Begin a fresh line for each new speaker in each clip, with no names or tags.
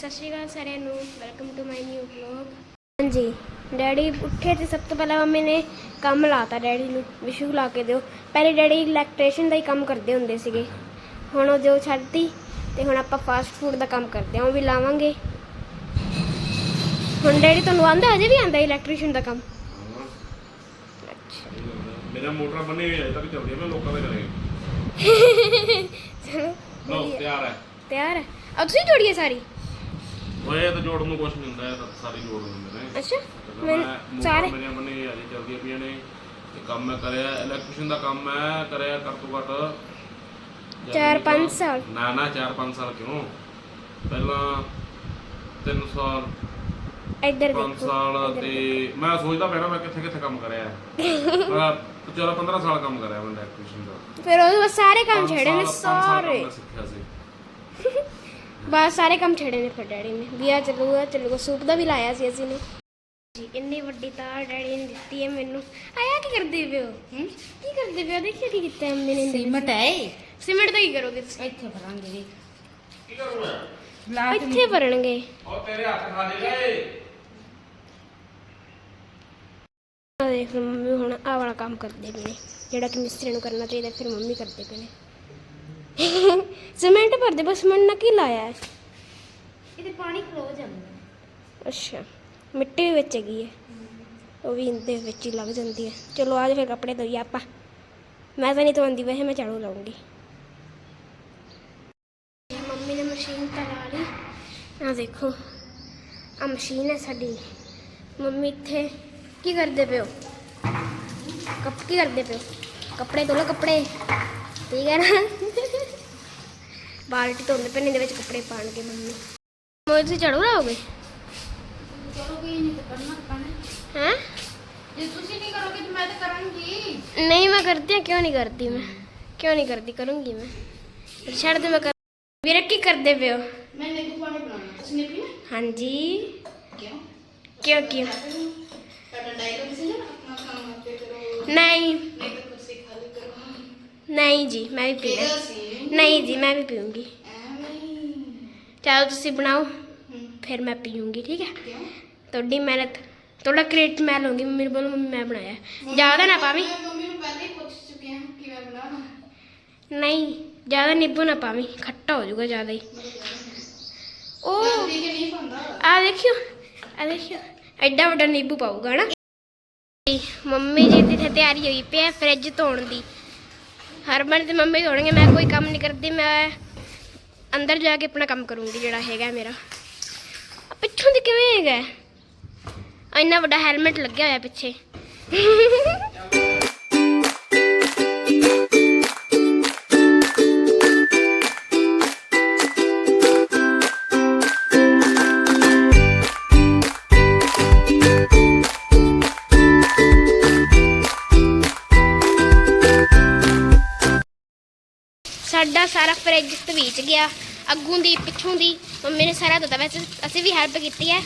ਸਤਿ ਸ਼੍ਰੀ ਅਕਾਲ ਸਾਰਿਆਂ ਨੂੰ welcome to my new vlog ਹਾਂਜੀ ਡੈਡੀ ਉੱਠੇ ਤੇ ਸਭ ਤੋਂ ਪਹਿਲਾਂ ਮੰਮੀ ਨੇ ਕੰਮ ਲਾਤਾ ਡੈਡੀ ਨੂੰ ਵਿਸ਼ੂ ਲਾ ਕੇ ਦਿਓ। ਪਹਿਲੇ ਡੈਡੀ ਇਲੈਕਟ੍ਰੀਸ਼ੀਅਨ ਦਾ ਹੀ ਕੰਮ ਕਰਦੇ ਹੁੰਦੇ ਸੀਗੇ। ਹੁਣ ਉਹ ਜੋ ਛੱਡਤੀ ਤੇ ਹੁਣ ਆਪਾਂ ਫਾਸਟ ਫੂਡ ਦਾ ਕੰਮ ਕਰਦੇ ਹਾਂ ਉਹ ਵੀ ਲਾਵਾਂਗੇ। ਹੁਣ ਡੈਡੀ ਤੁਹਾਨੂੰ ਆਂਦਾ ਅਜੇ ਵੀ ਆਂਦਾ ਇਲੈਕਟ੍ਰੀਸ਼ੀਅਨ ਦਾ ਕੰਮ? ਅੱਛਾ
ਮੇਰਾ ਮੋਟਰ ਬੰਨੇ ਹੋਏ ਅਜੇ ਤੱਕ ਚੱਲਦੀ ਆ ਮੈਂ ਲੋਕਾਂ ਦੇ ਘਰੇ।
ਚਲੋ
ਲਓ। ਤਿਆਰ ਹੈ।
ਤਿਆਰ ਹੈ। ਆ ਤੁਸੀਂ ਜੋੜੀਏ ਸਾਰੀ?
ਓਏ ਇਹ ਤਾਂ ਜੋੜਨ ਨੂੰ ਕੁਝ ਨਹੀਂ ਹੁੰਦਾ ਇਹ ਤਾਂ ਸਾਰੀ ਜੋੜ ਦਿੰਦੇ ਨੇ।
ਅੱਛਾ
ਮੈਂ
ਸਾਰੇ
ਮੇਰੀਆਂ ਬੰਨੇ ਹੋਏ ਅਜੇ ਚੱਲਦੀਆਂ ਪਈਆਂ ਨੇ ਤੇ ਕੰਮ ਮੈਂ ਕਰਿਆ ਇਲੈਕਟ੍ਰੀਸ਼ੀਅਨ ਦਾ ਕੰਮ ਮੈਂ ਕਰਿਆ ਕਰ ਤੋਂ ਘੱਟ।
ਚਾਰ
ਮੇਰੀ
ਪੰਜ ਸਾਲ।
ਨਾ ਨਾ 4-5 ਸਾਲ ਕਿਉਂ? ਪਹਿਲਾਂ 3 ਸਾਲ
ਇੱਧਰ
5
ਦੇਖੋ
ਸਾਲ
ਇੱਧਰ
ਤੇ ਮੈਂ ਸੋਚਦਾ ਪੈਣਾ ਮੈਂ ਕਿੱਥੇ ਕਿੱਥੇ ਕੰਮ ਕਰਿਆ। ਮੈਂ ਚਲੋ 15 ਸਾਲ ਕੰਮ ਕਰਿਆ ਮੈਂ ਇਲੈਕਟ੍ਰੀਸ਼ੀਅਨ ਦਾ।
ਫਿਰ ਉਹ ਸਾਰੇ ਕੰਮ ਛੇੜੇ ਨੇ
ਸਾਲ- ਸਾਲ
ਸਾਰੇ।
ਸਿੱਖਿਆ ਸੀ।
ਬਸ ਸਾਰੇ ਕੰਮ ਛੇੜੇ ਨੇ ਫਿਰ ਡੈਡੀ ਨੇ। ਵੀ ਆ ਚੱਲੂਗਾ ਚੱਲੂਗਾ ਸੂਪ ਦਾ ਵੀ ਲਾਇਆ ਸੀ ਅਸੀਂ ਨੇ। ਜੀ ਇੰਨੀ ਵੱਡੀ ਤਾਰ ਡੈਡੀ ਨੇ ਦਿੱਤੀ ਹੈ ਮੈਨੂੰ। ਆਇਆ ਕੀ ਕਰਦੇ ਪਏ ਹੋ? ਕੀ ਕਰਦੇ ਪਏ ਹੋ? ਦੇਖਿਓ ਕੀ ਕੀਤਾ ਮੰਮੀ ਨੇ?
ਸੀਮਟ ਹੈ ਇਹ।
ਸੀਮੈਂਟ ਦਾ ਕੀ ਕਰੋਗੇ ਤੁਸੀਂ।
ਇੱਥੇ ਭਰਾਂਗੇ ਵੀ
ਕੀ ਕਰੂੰਗਾ?
ਲਾ ਕੇ
ਇੱਥੇ ਭਰਨਗੇ।
ਉਹ ਤੇਰੇ ਹੱਥ ਖਾ ਦੇ ਗਏ
ਆ ਦੇਖ ਲਓ ਮੰਮੀ ਹੁਣ ਆਹ ਵਾਲਾ ਕੰਮ ਕਰਦੇ ਪਏ ਨੇ। ਜਿਹੜਾ ਕਿ ਮਿਸਤਰੀ ਨੂੰ ਕਰਨਾ ਚਾਹੀਦਾ ਫਿਰ ਮੰਮੀ ਕਰਦੇ ਪਏ ਨੇ। ਸੀਮੈਂਟ ਭਰਦੇ ਬਸ ਮੈਂ ਨਾ ਕੀ ਲਾਇਆ ਹੈ?
ਇਹਦੇ ਪਾਣੀ ਖਲੋ ਜਾਂਦਾ
ਅੱਛਾ ਮਿੱਟੀ ਵਿੱਚ ਹੈਗੀ ਹੈ। ਉਹ ਵੀ ਇਹਦੇ ਵਿੱਚ ਹੀ ਲੱਗ ਜਾਂਦੀ ਹੈ। ਚਲੋ ਆਜ ਫਿਰ ਕੱਪੜੇ ਧੋਈਏ ਆਪਾਂ। ਮੈਂ ਤਾਂ ਨਹੀਂ ਧੋਂਦੀ ਵੈਸੇ ਮੈਂ ਝਾੜੂ ਲਾਉਂਗੀ। ਮੰਮੀ ਨੇ ਮਸ਼ੀਨ ਤਾਂ ਲਾ ਲਈ। ਆ ਦੇਖੋ ਆ ਮਸ਼ੀਨ ਹੈ ਸਾਡੀ। ਮੰਮੀ ਇੱਥੇ ਕੀ ਕਰਦੇ ਪਿਓ ਕੱਪ ਕੀ ਕਰਦੇ ਪਿਓ ਕੱਪੜੇ ਧੋ ਲਓ ਕੱਪੜੇ। ਠੀਕ ਹੈ ਨਾ? ਬਾਲਟੀ ਧੋਂਦੇ ਨੇ ਇਹਦੇ ਵਿੱਚ ਕੱਪੜੇ ਪਾਣਗੇ ਮੰਮੀ। ਮੋਏ ਤੁਸੀਂ ਝਾੜੂ ਲਾਓਗੇ?
ਕਰੋਗੇ ਨਹੀਂ ਤਾਂ ਕਰਨਾ ਪੈਣਾ।
ਹੈਂ?
ਜੇ ਤੁਸੀਂ ਨਹੀਂ ਕਰੋਗੇ ਤਾਂ ਮੈਂ ਤਾਂ ਕਰਾਂਗੀ।
ਨਹੀਂ ਮੈਂ ਕਰਦੀ ਹਾਂ ਕਿਉਂ ਨਹੀਂ ਕਰਦੀ ਮੈਂ? ਕਿਉਂ ਨਹੀਂ ਕਰਦੀ ਕਰੂੰਗੀ ਮੈਂ। ਛੱਡ ਦੇ ਮੈਂ ਕਰ ਵੀਰੇ ਕੀ ਕਰਦੇ ਹੋ?
ਮੈਂ ਨਿੰਬੂ ਪਾਣੀ ਬਣਾਉਣਾ। ਤੁਸੀਂ ਪੀਣਾ?
ਹਾਂਜੀ।
ਕਿਉਂ?
ਕਿਉਂ ਕਿਉਂ?
ਤੁਹਾਡਾ ਡਾਇਲੋਗ ਸੀ ਨਾ ਆਪਣਾ ਖਾਣਾ ਤੇ ਕਰੋ।
ਨਹੀਂ।
ਨਹੀਂ
ਜੀ ਮੈਂ ਵੀ ਪੀਣਾ ਨਹੀਂ ਜੀ ਮੈਂ ਵੀ
ਐਵੇਂ।
ਚਲੋ ਤੁਸੀਂ ਬਣਾਓ ਫਿਰ ਮੈਂ ਪੀਊਂਗੀ ਠੀਕ ਹੈ? ਤੁਹਾਡੀ ਮਿਹਨਤ ਤੁਹਾਡਾ ਕ੍ਰੈਡਿਟ ਮੈਂ ਲਵਾਂਗੀ ਨੂੰ ਬੋਲੋ ਮੰਮੀ ਮੈਂ ਬਣਾਇਆ। ਜ਼ਿਆਦਾ ਨਾ ਪਾਵੀਂ।
ਮੈਂ ਮੰਮੀ ਨੂੰ ਪਹਿਲਾਂ ਹੀ ਪੁੱਛ ਚੁੱਕੀ ਹਾਂ ਕਿ ਮੈਂ ਬਣਾਉਣਾ
ਨਹੀਂ ਜ਼ਿਆਦਾ ਨਿੰਬੂ ਨਾ ਪਾਵੀਂ ਖੱਟਾ ਹੋ ਜਾਊਗਾ ਜ਼ਿਆਦਾ ਹੀ। ਉਹ ਆ ਦੇਖਿਓ ਆ ਦੇਖਿਓ ਐਡਾ ਵੱਡਾ ਨਿੰਬੂ ਪਾਊਗਾ ਨਾ ਮੰਮੀ ਜੀ ਦੀ ਤਿਆਰੀ ਹੋਈ ਪਈ ਹੈ ਫ੍ਰਿਜ ਧੋਣ ਦੀ। ਹਰਮਨ ਤੇ ਮੰਮੀ ਧੋਣਗੇ ਮੈਂ ਕੋਈ ਕੰਮ ਨਹੀਂ ਕਰਦੀ, ਮੈਂ ਅੰਦਰ ਜਾ ਕੇ ਆਪਣਾ ਕੰਮ ਕਰੂੰਗੀ ਜਿਹੜਾ ਹੈਗਾ ਮੇਰਾ। ਪਿੱਛੋਂ ਦੀ ਕਿਵੇਂ ਹੈਗਾ ਇੰਨਾ ਵੱਡਾ ਹੈਲਮਟ ਲੱਗਿਆ ਹੋਇਆ ਪਿੱਛੇ। ਸਾਰਾ ਫ੍ਰਿਜ ਤਵੀਚ ਗਿਆ। ਅੱਗੋਂ ਦੀ, ਪਿੱਛੋਂ ਦੀ, ਮੰਮੀ ਨੇ ਸਾਰਾ ਦਿੱਤਾ। ਵੈਸੇ ਅਸੀਂ ਵੀ ਹੈਲਪ ਕੀਤੀ ਹੈ।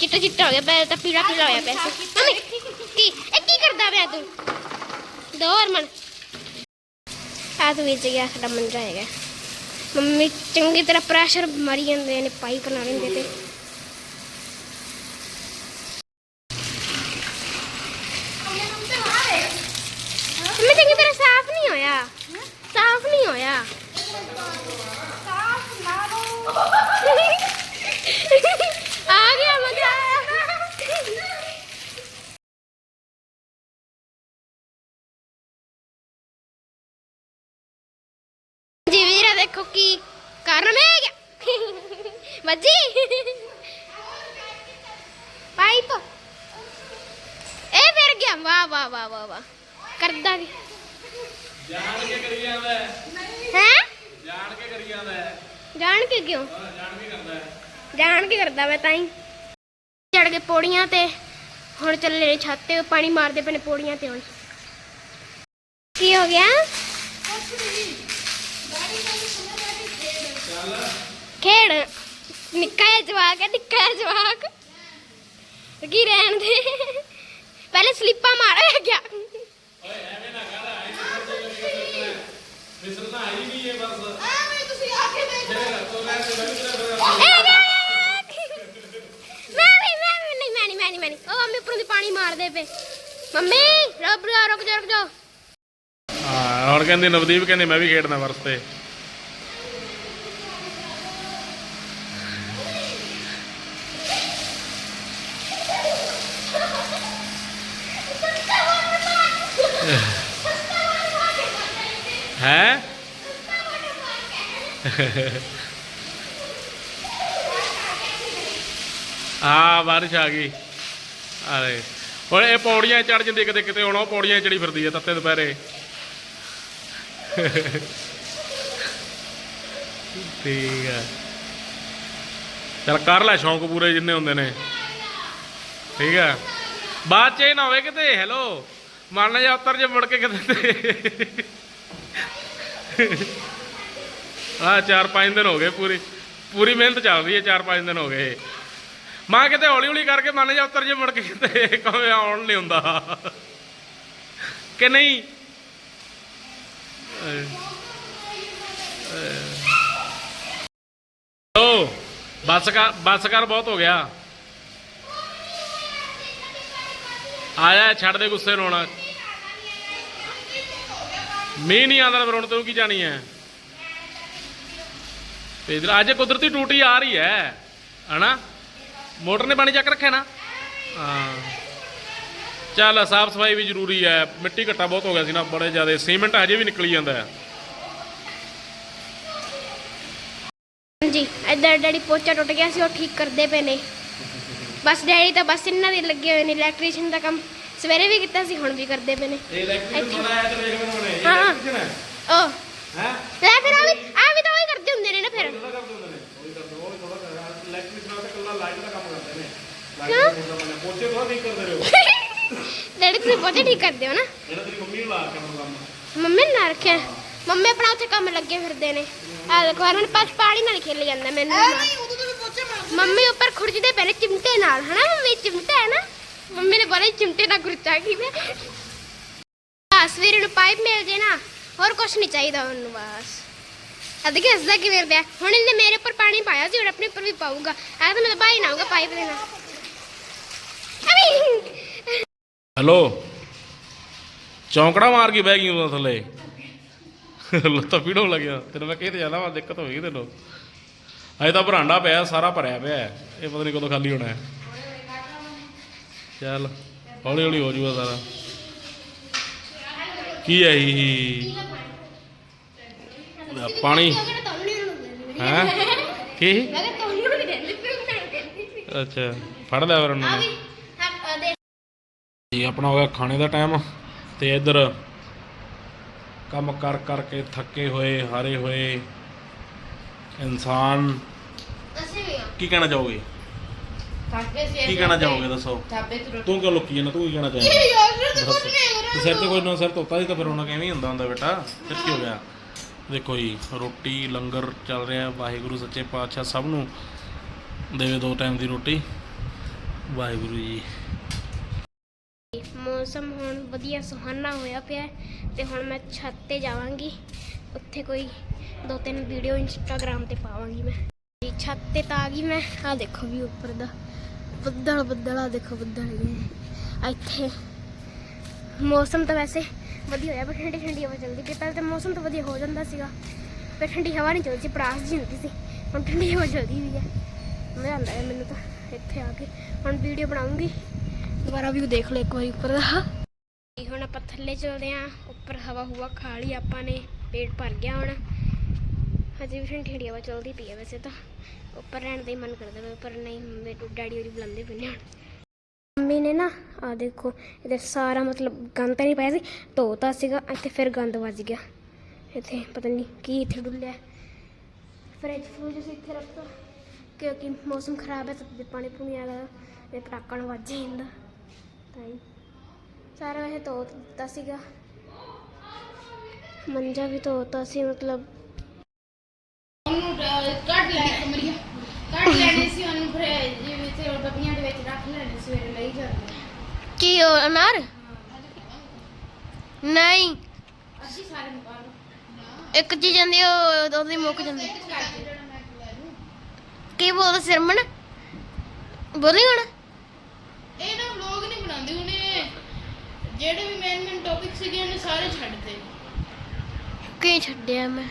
ਚਿੱਟਾ ਚਿੱਟਾ ਹੋ ਗਿਆ ਪਹਿਲਾਂ ਤਾਂ ਪੀਲਾ ਪੀਲਾ ਹੋਇਆ ਪਿਆ ਮੰਮੀ, ਕੀ, ਇਹ ਕੀ ਕਰਦਾ ਪਿਆ ਤੂੰ? ਦੋ ਹਰਮਨ ਆ ਤੂੰ ਗਿਆ, ਸਾਡਾ ਮੰਜਾ ਹੈਗਾ। ਮੰਮੀ ਚੰਗੀ ਤਰ੍ਹਾਂ ਪ੍ਰੈਸ਼ਰ ਮਾਰੀ ਜਾਂਦੇ ਨੇ, ਪਾਈਪ ਬਣਾ ਲੈਂਦੇ ਤੇ ਮੰਮੀ ਚੰਗੀ ਤਰ੍ਹਾਂ ਸਾਫ਼ ਨਹੀਂ ਹੋਇਆ ਸਾਫ਼ ਨਹੀਂ ਹੋਇਆ ਆ ਗਿਆ ਮਜ਼ਾ ਜੀ ਵੀਰਾ ਦੇਖੋ ਕੀ ਕਰਨ ਹੈ ਗਿਆ ਮੱਜੀ ਪਾਈਪ ਇਹ ਫਿਰ ਵਾਹ ਵਾਹ ਵਾਹ ਵਾਹ। ਕਰਦਾ ਕੀ
ਜਾਣ ਕੇ ਕਰੀ ਜਾਂਦਾ ਹੈ।
ਹੈ?
ਜਾਣ ਕੇ ਕਰੀ ਜਾਂਦਾ ਹੈ।
ਜਾਣ ਕੇ ਕਿਉਂ?
ਜਾਣ ਕੇ ਕਰਦਾ ਹੈ।
ਜਾਣ ਕੇ ਕਰਦਾ ਮੈਂ ਤਾਂ ਹੀ। ਚੜ ਕੇ ਪੌੜੀਆਂ ਤੇ। ਹੁਣ ਚੱਲੇ ਨੇ ਛੱਤ ਤੇ ਪਾਣੀ ਮਾਰਦੇ ਪਏ ਨੇ ਪੌੜੀਆਂ ਤੇ ਹੁਣ। ਕੀ ਹੋ ਗਿਆ? ਖੇਡ? ਨਿੱਕਾ ਜਿਹਾ ਜਵਾਕ ਹੈ ਨਿੱਕਾ ਜਿਹਾ ਜਵਾਕ। ਕੀ ਰਹਿਣ ਦੇ? ਪਹਿਲੇ ਸਲੀਪਾ ਮਾਰਿਆ ਗਿਆ।
ਓਏ
ਐਵੇਂ ਮੈਂ ਨਹੀਂ
ਉਹ ਮੰਮੀ ਉੱਪਰੋਂ ਦੀ ਪਾਣੀ
ਮਾਰਦੇ ਪਏ। ਮੰਮੀ ਰੁਕ ਜਾ ਰੁਕ ਜਾ ਰੁਕ
ਹੁਣ ਕਹਿੰਦੀ ਨਵਦੀਪ ਕਹਿੰਦੀ ਮੈਂ ਵੀ ਖੇਡਣਾ ਵਰਸ ਤੇ। ਹੈ? ਆ ਬਾਰਿਸ਼ ਆ ਗਈ। ਅਰੇ ਹੁਣ ਇਹ ਪੌੜੀਆਂ ਚੜ ਜਾਂਦੀ ਕਿਤੇ ਕਿਤੇ, ਹੁਣ ਉਹ ਪੌੜੀਆਂ ਚੜੀ ਫਿਰਦੀ ਹੈ ਤੱਤੇ ਦੁਪਹਿਰੇ। ਠੀਕ ਹੈ ਚਲ ਕਰ ਲੈ ਸ਼ੌਂਕ ਪੂਰੇ ਜਿੰਨੇ ਹੁੰਦੇ ਨੇ। ਠੀਕ ਹੈ ਬਾਅਦ ਚ ਇਹ ਨਾ ਹੋਵੇ ਕਿਤੇ ਹੈਲੋ ਮੰਨ ਜਾ ਉੱਤਰ ਜੇ ਮੁੜ ਕੇ ਕਿਤੇ ਆ ਚਾਰ ਪੰਜ ਦਿਨ ਹੋ ਗਏ ਪੂਰੀ ਪੂਰੀ ਮਿਹਨਤ ਚੱਲ ਰਹੀ ਹੈ, ਚਾਰ ਪੰਜ ਦਿਨ ਹੋ ਗਏ ਮਾਂ ਕਿਤੇ ਹੌਲੀ ਹੌਲੀ ਕਰਕੇ ਮੰਨ ਜਾ ਉੱਤਰ ਜੇ ਮੁੜ ਕੇ ਕਿਤੇ, ਕਵੇਂ ਆਉਣ ਨਹੀਂ ਹੁੰਦਾ। ਕਿ ਨਹੀਂ? ਓ ਬੱਸ ਕਰ ਬੱਸ ਕਰ ਬਹੁਤ ਹੋ ਗਿਆ। ਆਇਆ ਛੱਡ ਦੇ ਗੁੱਸੇ ਨੂੰ ਹੁਣ। ਮੀਂਹ ਨਹੀਂ ਆਉਂਦਾ ਫਿਰ ਹੁਣ ਤੂੰ ਕੀ ਜਾਣੀ ਹੈ ਤੇ ਇਧਰ ਅੱਜ ਕੁਦਰਤੀ ਟੂਟੀ ਆ ਰਹੀ ਹੈ ਹਨਾ? ਮੋਟਰ ਨੇ ਪਾਣੀ ਚੱਕ ਰੱਖਿਆ ਨਾ? ਹਾਂ। ਚੱਲ, ਸਾਫ਼ ਸਫ਼ਾਈ ਵੀ ਜ਼ਰੂਰੀ ਹੈ ਮਿੱਟੀ ਘੱਟਾ ਬਹੁਤ ਹੋ ਗਿਆ ਸੀ ਨਾ, ਬੜੇ ਜ਼ਿਆਦਾ ਸੀਮੈਂਟ ਹਜੇ ਵੀ ਨਿਕਲੀ ਜਾਂਦਾ ਹੈ
ਹਾਂਜੀ, ਇੱਧਰ ਡੈਡੀ ਪੋਚਾ ਟੁੱਟ ਗਿਆ ਸੀ, ਉਹ ਠੀਕ ਕਰਦੇ ਪਏ ਨੇ। ਬਸ ਡੈਡੀ ਤਾਂ ਬਸ ਇਹਨਾਂ ਦੇ ਲੱਗੇ ਹੋਏ ਨੇ ਇਲੈਕਟ੍ਰੀਸ਼ੀਅਨ ਦਾ ਕੰਮ ਸਵੇਰੇ ਵੀ ਕੀਤਾ ਸੀ ਹੁਣ ਵੀ ਕਰਦੇ ਪਏ ਨੇ।
ਇਹ ਇਲੈਕਟ੍ਰੀਸ਼ੀਅਨ ਬਣਾਇਆ ਤੇ ਦੇਖ ਮੈਨੂੰ ਨੇ
ਹਾਂ, ਹੈ? ਲੈ ਫਿਰ ਆ ਵੀ ਆ ਵੀ ਤਾਂ ਉਹੀ ਕਰਦੇ ਹੁੰਦੇ ਨੇ ਨਾ ਫਿਰ।
ਥੋੜਾ ਕਰਦੇ ਹੁੰਦੇ ਨੇ। ਉਹੀ ਕਰਦੇ ਉਹ ਵੀ ਥੋੜਾ ਇਲੈਕਟ੍ਰੀਸ਼ੀਅਨ ਨਾਲ ਤਾਂ ਕੱਲਾ ਲਾਈਟ ਦਾ ਕੰਮ ਕਰਦੇ ਨੇ।
ਕਿਉਂ?
ਲਾਈਟ ਦਾ ਕੰਮ ਪੋਚੇ ਥੋੜਾ ਠੀਕ ਕਰਦੇ ਰਹੋ
ਡੈਡੀ ਤੁਸੀਂ ਪੋਚਾ ਠੀਕ ਕਰਦੇ ਹੋ ਨਾ?
ਜਿਹੜਾ ਤੇਰੀ ਮੰਮੀ ਨੂੰ ਲਾ ਕੇ ਕੰਮ।
ਮੰਮੀ ਨੇ ਨਾ ਰੱਖਿਆ? ਮੰਮੀ ਆਪਣਾ ਉੱਥੇ ਕੰਮ ਲੱਗੇ ਫਿਰਦੇ ਨੇ। ਆ ਦੇਖੋ ਹਰਮਨ ਪਾਸ ਪਾਣੀ ਨਾਲ ਖੇਲੀ ਜਾਂਦਾ ਮੈਨੂੰ। ਮੰਮੀ ਉੱਪਰ ਖੁਰਜਦੇ ਪਹਿਲੇ ਚਿਮਟੇ ਨਾਲ, ਹਨਾ? ਮੰਮੀ ਚਿਮਟਾ ਹੈ ਨਾ? ਮੰਮੀ ਨੇ ਬੜੇ ਚਿਮਟੇ ਨਾਲ ਖੁਰਚਾ ਕੀ ਮੈਂ ਸਵੇਰੇ ਨੂੰ ਪਾਈਪ ਮਿਲ ਜੇ ਨਾ, ਹੋਰ ਕੁਝ ਨਹੀਂ ਚਾਹੀਦਾ ਉਹਨੂੰ ਬਸ। ਆ ਦੇਖੀ, ਹੱਸਦਾ ਕਿਵੇਂ ਪਿਆ? ਹੁਣ ਇਹਨੇ ਮੇਰੇ ਉੱਪਰ ਪਾਣੀ ਪਾਇਆ ਸੀ, ਹੁਣ ਆਪਣੇ ਉੱਪਰ ਵੀ ਪਾਊਗਾ। ਆ ਤਾਂ ਮੈਂ ਤਾਂ ਨਾ ਆਊਗਾ ਪਾਈਪ ਦੇ
ਹੈਲੋ? ਚੌਂਕੜਾ ਮਾਰ ਕੇ ਬਹਿ ਗਈ ਉਹ ਥੱਲੇ। ਲੱਤਾਂ ਪੀੜੋ ਲੱਗਿਆ। ਤੈਨੂੰ ਮੈਂ ਕਿਹਤੇ ਜਾਣਾ ਵਾ, ਦਿੱਕਤ ਹੋਈ ਤੈਨੂੰ। ਅਜੇ ਤਾਂ ਭਰਾਂਡਾ ਪਿਆ, ਸਾਰਾ ਭਰਿਆ ਪਿਆ ਇਹ ਪਤਾ ਨਹੀਂ ਕਦੋਂ ਖਾਲੀ ਹੋਣਾ ਹੈ। ਚੱਲ, ਹੌਲੀ ਹੌਲੀ ਹੋ ਜੂਗਾ ਸਾਰਾ। ਕੀ ਹੈ ਇਹ? ਪਾਣੀ। ਹੈ? ਕੀ? ਅੱਛਾ, ਫੜ ਲਿਆ ਫਿਰ ਉਹਨਾਂ ਨੇ। ਜੀ, ਆਪਣਾ ਹੋ ਗਿਆ ਖਾਣੇ ਦਾ ਟਾਈਮ ਤੇ ਇੱਧਰ ਕੰਮ ਕਰ ਕਰਕੇ ਥੱਕੇ ਹੋਏ, ਹਾਰੇ ਹੋਏ। ਇਨਸਾਨ।
ਅਸੀਂ ਵੀ ਆ।
ਕੀ ਕਹਿਣਾ ਚਾਹੋਗੇ?
ਥੱਕੇ ਸੀ
ਕੀ ਕਹਿਣਾ ਚਾਹੋਗੇ ਦੱਸੋ?
ਤੇ
ਤੂੰ ਕਿਉਂ ਲੁਕੀ ਜਾਂਦਾ? ਤੂੰ ਕੀ ਕਹਿਣਾ। ਤੇ ਸਿਰ ਤੇ ਕੋਈ ਨਾ ਸਿਰ ਧੋਤਾ ਸੀ ਤਾਂ ਫਿਰ ਉਹਨਾਂ ਕਿਵੇਂ ਹੀ ਹੁੰਦਾ ਹੁੰਦਾ ਬੇਟਾ? ਫਿਰ ਕੀ ਹੋ ਗਿਆ? ਦੇਖੋ ਜੀ ਰੋਟੀ ਲੰਗਰ ਚੱਲ ਰਿਹਾ ਵਾਹਿਗੁਰੂ ਸੱਚੇ ਪਾਤਸ਼ਾਹ ਸਭ ਨੂੰ ਦੇਵੇ ਦੋ ਟਾਈਮ ਦੀ ਰੋਟੀ। ਵਾਹਿਗੁਰੂ ਜੀ।
ਮੌਸਮ ਹੁਣ ਵਧੀਆ ਸੁਹਾਨਾ ਹੋਇਆ ਪਿਆ ਹੈ ਤੇ ਹੁਣ ਮੈਂ ਛੱਤ ਤੇ ਜਾਵਾਂਗੀ। ਉੱਥੇ ਕੋਈ ਦੋ ਤਿੰਨ ਵੀਡੀਓ ਇੰਸਟਾਗ੍ਰam ਤੇ ਪਾਵਾਂਗੀ ਮੈਂ। ਜੀ ਛੱਤ ਤੇ ਤਾਂ ਆ ਗਈ ਮੈਂ। ਆ ਦੇਖੋ ਵੀ ਉੱਪਰ ਦਾ। ਬੱਦਲ ਬੱਦਲ ਆ ਦੇਖੋ ਬੱਦਲ ਹੈਗੇ ਇੱਥੇ। ਮੌਸਮ ਤਾਂ ਵੈਸੇ ਵਧੀਆ ਹੋਇਆ, ਪਰ ਠੰਡੀ ਠੰਡੀ ਹਵਾ ਚੱਲਦੀ ਪਈ। ਪਹਿਲਾਂ ਤਾਂ ਮੌਸਮ ਤਾਂ ਵਧੀਆ ਹੋ ਜਾਂਦਾ ਸੀਗਾ। ਪਰ ਠੰਡੀ ਹਵਾ ਨਹੀਂ ਚੱਲਦੀ ਸੀ ਪੜਾਸ ਜੀ ਹੁੰਦੀ ਸੀ। ਹੁਣ ਠੰਡੀ ਹਵਾ ਚੱਲਦੀ ਵੀ ਹੈ। ਮਜ਼ਾ ਆਉਂਦਾ ਹੈ ਮੈਨੂੰ ਤਾਂ ਇੱਥੇ ਆ ਕੇ। ਹੁਣ ਵੀਡੀਓ ਬਣਾਉਂਗੀ। ਦੁਬਾਰਾ ਵੀ ਦੇਖ ਲਓ ਇੱਕ ਵਾਰੀ ਉੱਪਰ ਦਾ। ਹੁਣ ਆਪਾਂ ਥੱਲੇ ਚੱਲਦੇ ਆਂ ਉੱਪਰ ਹਵਾ ਹੁਆ ਖਾ ਲਈ ਆਪਾਂ ਨੇ। ਪੇਟ ਭਰ ਗਿਆ ਹੁਣ। ਹਜੇ ਵੀ ਠੰਡੀ ਠੰਡੀ ਹਵਾ ਚੱਲਦੀ ਪਈ ਹੈ ਵੈਸੇ ਤਾਂ। ਉੱਪਰ ਰਹਿਣ ਦਾ ਹੀ ਮਨ ਕਰਦਾ ਪਿਆ ਪਰ ਨਹੀਂ ਮੇਰੇ ਡੈਡੀ ਹੋਰੀ ਬੁਲਾਉਂਦੇ ਪਏ ਨੇ ਮੰਮੀ ਨੇ ਨਾ ਆ ਦੇਖੋ, ਇਹਦੇ ਸਾਰਾ ਮਤਲਬ ਗੰਦ ਤਾਂ ਨਹੀਂ ਪਾਇਆ ਸੀ, ਧੋਤਾ ਸੀਗਾ, ਇੱਥੇ ਫਿਰ ਗੰਦ ਵੱਜ ਗਿਆ। ਇੱਥੇ ਪਤਾ ਨਹੀਂ ਕੀ ਇੱਥੇ ਡੁੱਲਿਆ। ਫਰਿੱਜ ਫਰੂਜ ਅਸੀਂ ਇੱਥੇ ਰੱਖਤਾ ਕਿਉਂਕਿ ਮੌਸਮ ਖਰਾਬ ਹੈ ਤਾਂ ਪਾਣੀ ਪੂਣੀ ਆ ਗਿਆ ਤੇ ਪਟਾਕਾ ਨੂੰ ਵੱਜ ਜਾਂਦਾ। ਤਾਂ ਹੀ ਸਾਰਾ ਵੈਸੇ ਧੋ ਦਿੱਤਾ ਸੀਗਾ। ਮੰਜਾ ਵੀ ਧੋਤਾ ਸੀ, ਮਤਲਬ
ਕੱਢ ਲੈਣੀ ਕਮਰੀਆਂ। ਕੱਢ ਲੈਣੀ ਸੀ ਉਹਨੂੰ ਫਿਰ ਜਿਵੇਂ ਤੇ ਉਹ ਡੱਬੀਆਂ ਦੇ ਵਿੱਚ ਰੱਖ ਲੈਣੇ ਸਵੇਰੇ ਲਈ ਜਾਂਦੇ।
ਕੀ ਉਹ ਅਨਾਰ? ਨਹੀਂ।
ਅਸੀਂ ਸਾਰੇ ਮੁਕਾ ਲਓ।
ਇੱਕ ਚੀਜ਼ ਜਾਂਦੀ ਉਹ ਉਹਦੀ ਮੁੱਕ ਜਾਂਦੀ। ਕੀ ਬੋਲਦਾ ਸਿਰਮਨ ਬੋਲੀ ਹੁਣ।
ਇਹ ਨਾ ਵਲੌਗ ਨਹੀਂ ਬਣਾਉਂਦੇ ਉਹਨੇ ਜਿਹੜੇ ਵੀ ਮੇਨ ਮੇਨ ਟੌਪਿਕ ਸੀਗੇ ਉਹਨੇ ਸਾਰੇ ਛੱਡਤੇ
ਕੀ ਛੱਡਿਆ ਮੈਂ?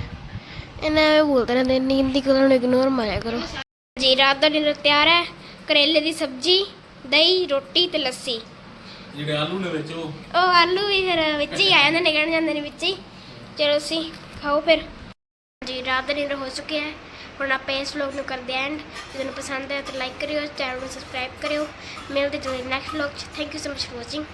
ਇਹਨਾਂ ਐਵੇਂ ਬੋਲਦੇ ਰਹਿੰਦੇ ਨੀਂਦ ਦੀ ਗੱਲ ਨੂੰ ਇਗਨੋਰ ਮਾਰਿਆ ਕਰੋ। ਜੀ ਰਾਤ ਦਾ ਡਿਨਰ ਤਿਆਰ ਹੈ। ਕਰੇਲੇ ਦੀ ਸਬਜ਼ੀ ਦਹੀਂ ਰੋਟੀ ਤੇ ਲੱਸੀ।
ਜਿਹੜੇ ਆਲੂ ਨੇ ਵਿੱਚ ਉਹ।
ਉਹ ਆਲੂ ਵੀ ਫਿਰ ਵਿੱਚ ਹੀ ਆ ਜਾਂਦੇ ਨਿਕਲ ਜਾਂਦੇ ਨੇ ਵਿੱਚ ਹੀ। ਚਲੋ ਅਸੀਂ ਖਾਓ ਫਿਰ। ਜੀ ਰਾਤ ਦਾ ਡਿਨਰ ਹੋ ਚੁੱਕਿਆ ਹੈ। ਹੁਣ ਆਪਾਂ ਇਸ ਵਲੌਗ ਨੂੰ ਕਰਦੇ ਐਂਡ ਜੇ ਤੁਹਾਨੂੰ ਪਸੰਦ ਆਇਆ ਤਾਂ ਲਾਈਕ ਕਰਿਓ ਚੈਨਲ ਨੂੰ ਸਬਸਕ੍ਰਾਈਬ ਕਰਿਓ। ਮਿਲਦੇ ਜੁੜੇ ਨੈਕਸਟ ਵਲੌਗ ਚ। Thank you so much for watching